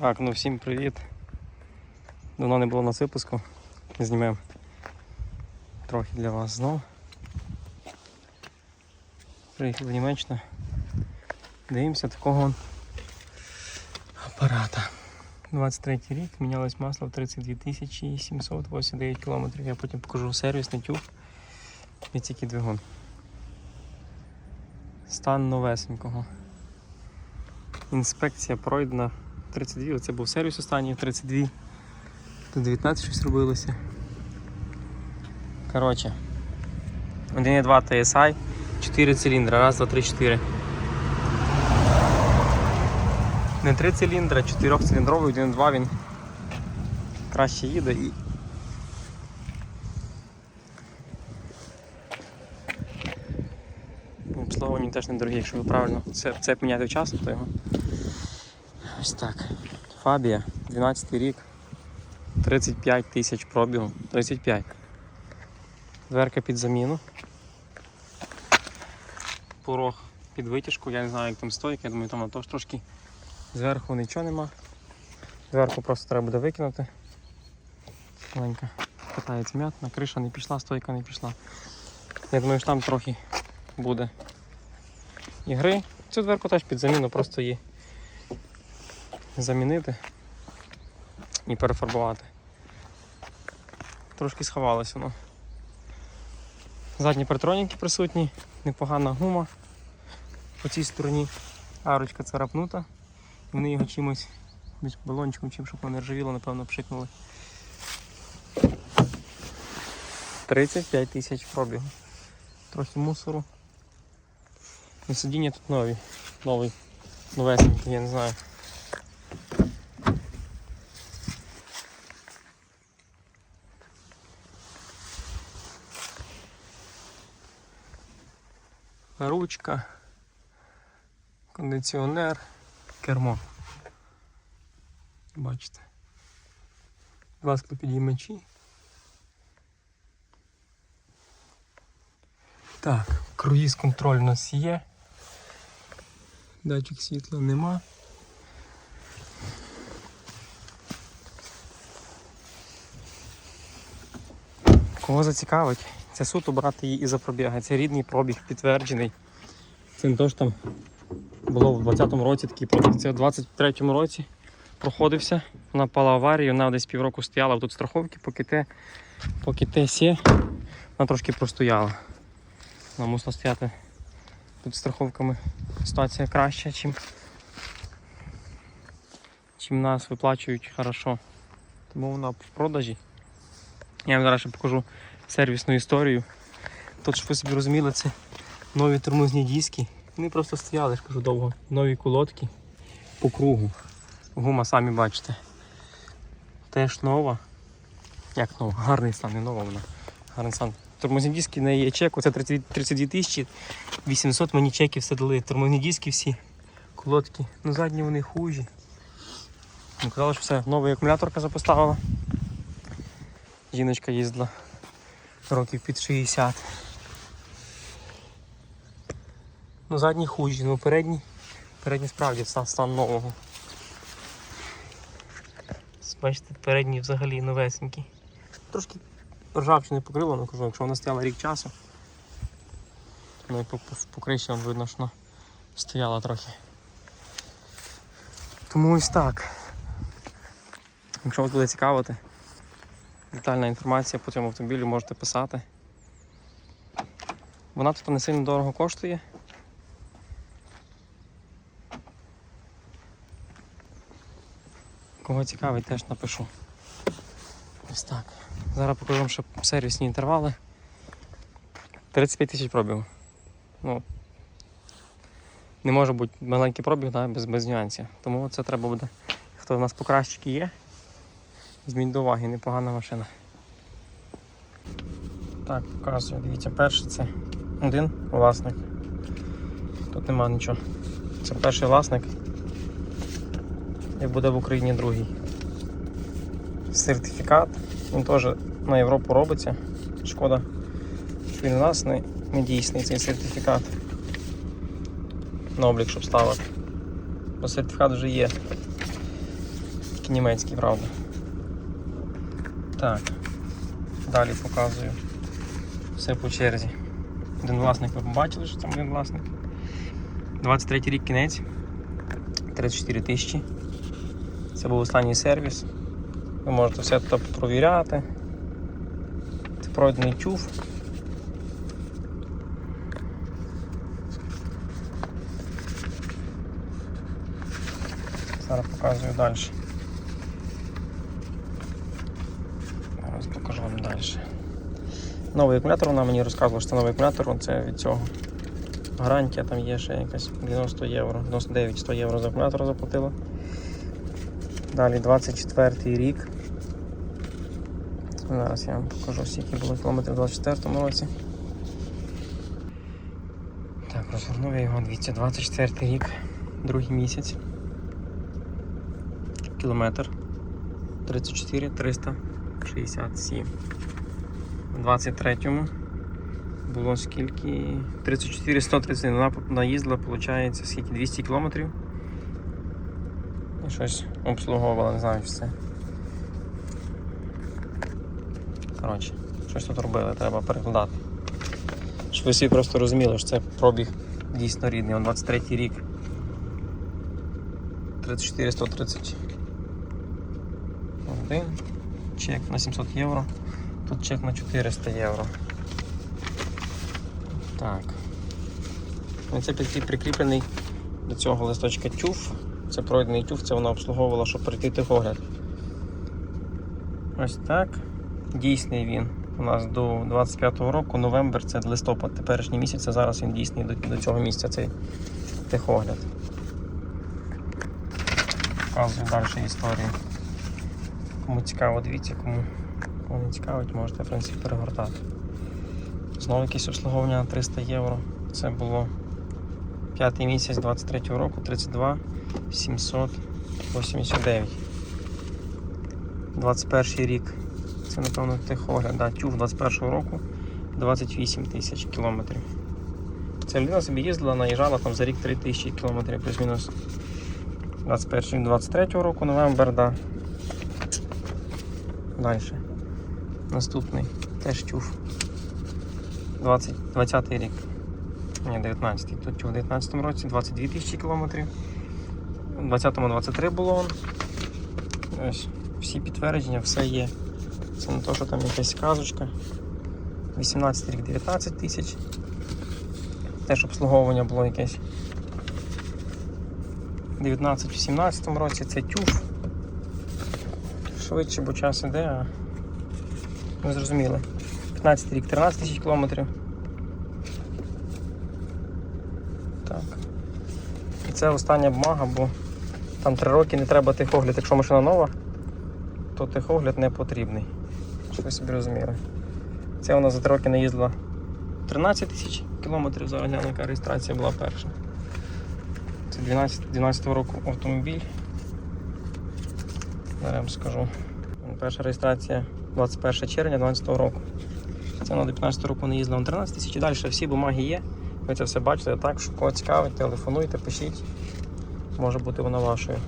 Так, ну всім привіт. Давно не було на випуску. Знімемо трохи для вас знов. Приїхали в Німеччину. Дивимося такого апарата. 23 рік, мінялось масло в 32 тисячі 789 кілометрів. Я потім покажу сервісний тюб і тільки двигун. Стан новесенького. Інспекція пройдена 32, оце був сервіс останній 32. Тут 19 щось робилося. Коротше. 1,2 TSI, 4 циліндри, раз, два, три, 4. Не 3 циліндри, 4 циліндровий, 1,2 він краще їде і. Обслуговування теж недорогі, якщо ви правильно це, це міняти вчасно, то його. Ось так. Фабія, 12 рік, 35 тисяч пробігу. 35. Дверка під заміну. Порог під витяжку, я не знаю, як там стойка, я думаю, там теж трошки зверху нічого нема. Зверху просто треба буде викинути. Маленька катається м'ятна, криша не пішла, стойка не пішла. Я думаю, що там трохи буде ігри. Цю дверку теж під заміну, просто її замінити і перефарбувати. Трошки сховалось воно. Задні партроніки присутні, непогана гума по цій стороні. Арочка царапнута. Вони його чимось балончиком, чим щоб воно не ржавіло, напевно, пшикнули. 35 тисяч пробігу. Трохи мусору. І сидіння тут нові. Новий. Новесенький, я не знаю. Ручка, кондиціонер, кермо. Бачите. Два склопідіймачі. Так, круїз контроль у нас є. Датчик світла нема. Кого зацікавить? Це суто брати її і за пробіга. Це рідний пробіг, підтверджений. Це що там було в 20-му році такий пробіг. Це в 23-му році проходився. Вона пала аварію, вона десь півроку стояла тут страховки, поки те, поки те сє, вона трошки простояла. Вона мусила стояти під страховками. Ситуація краща, чим, чим нас виплачують хорошо. Тому вона в продажі. Я вам зараз ще покажу сервісну історію. Тут, щоб ви собі розуміли, це нові тормозні диски. Вони просто стояли, ж кажу довго. Нові колодки по кругу. Гума самі бачите. Теж нова. Як нова? Гарний стан, не нова вона. Гарний стан. Тормозні диски на є чеку, це 32 тисячі 800 мені чеків все дали. Тормозні диски всі, колодки. Ну задні вони хужі. Ну, казали, що все, нова акумуляторка запоставила. Жіночка їздила років під 60. Ну, задній хужі, ну передній, передній справді стан, стан нового. Бачите, передній взагалі новесенький. Трошки ржавчини покрило, ну кажу, якщо вона стояла рік часу. Ну і по, по, по криші вам видно, що вона стояла трохи. Тому ось так. Якщо вас буде цікавити, детальна інформація по цьому автомобілю можете писати. Вона тут не сильно дорого коштує. Кого цікавить, теж напишу. Ось так. Зараз покажу вам ще сервісні інтервали. 35 тисяч пробігу. Ну, не може бути маленький пробіг да, без, без нюансів. Тому це треба буде. Хто в нас покращики є, Зміть до уваги, непогана машина. Так, показую, дивіться, перший це один власник. Тут нема нічого. Це перший власник. І буде в Україні другий. Сертифікат. Він теж на Європу робиться. Шкода, що він у нас не, не дійсний цей сертифікат. На облік, щоб ставити. Бо сертифікат вже є. Тільки німецький, правда. Так. Далі показую. Все по черзі. Один власник ви побачили, що там один власник. 23 рік кінець. 34 тисячі. Це був останній сервіс. Ви можете все тут провіряти. Це пройдений тюф. Зараз показую далі. Зараз покажу вам далі. Новий акумулятор, вона мені розказувала, що новий акумулятор, це від цього. Гарантія там є ще якась 90 євро, 99-100 євро за акумулятор заплатила. Далі 24 рік. Зараз я вам покажу, скільки було кілометрів у 24 році. Так, розгорнув я його, дивіться, 24 рік, другий місяць. Кілометр 34 367. У 23-му було скільки? 34 130. Вона наїздила, виходить, скільки 200 кілометрів. І щось обслуговувала, не знаю, що це. Коротше, щось тут робили, треба перекладати. Щоб ви всі просто розуміли, що це пробіг дійсно рідний. Он 23 рік. 34 130. Один. Чек на 700 євро. Тут чек на 400 євро. Так. Ну, Це прикріплений до цього листочка тюф. Це пройдений тюф, це вона обслуговувала, щоб пройти техогляд. Ось так. Дійсний він у нас до 25-го року, новембр це листопад, теперішній місяць, а зараз він дійсний до, до цього місця цей техогляд. Показую далі історію. Кому цікаво, дивіться, кому, кому не цікавить, можете в принципі перегортати. Знову якесь обслуговування на 300 євро. Це було п'ятий місяць 23 року, 32 789. 21 рік. Це напевно техогляд, да, тюф 21 року 28 тисяч кілометрів. Ця людина собі їздила, наїжджала там за рік 3 тисячі кілометрів плюс-мінус. 21 23 року, новембр, да. Далі. Наступний теж тюф. 20, 20 рік. Ні, 19. Тут в 19 році 22 тисячі кілометрів. У 20-му 23 було. Ось всі підтвердження, все є. Це не то, що там якась казочка. 18 рік 19 тисяч. Теж обслуговування було якесь. 19 в 17 році це тюф. Швидше, бо час іде, а ви зрозуміли. 15 рік 13 тисяч кілометрів. Так. І це остання бумага, бо там 3 роки не треба техогляд. Якщо машина нова, то техогляд не потрібний. Щоб ви собі розуміли. Це вона за 3 роки не їздила 13 тисяч кілометрів, зараз яка реєстрація була перша. Це 12, 12 року автомобіль. Зараз скажу. Перша реєстрація 21 червня 2012 року. Це на 15 року не їздила на 13 тисяч. І далі всі бумаги є. Ви це все бачите. Так, що кого цікавить, телефонуйте, пишіть. Може бути вона вашою.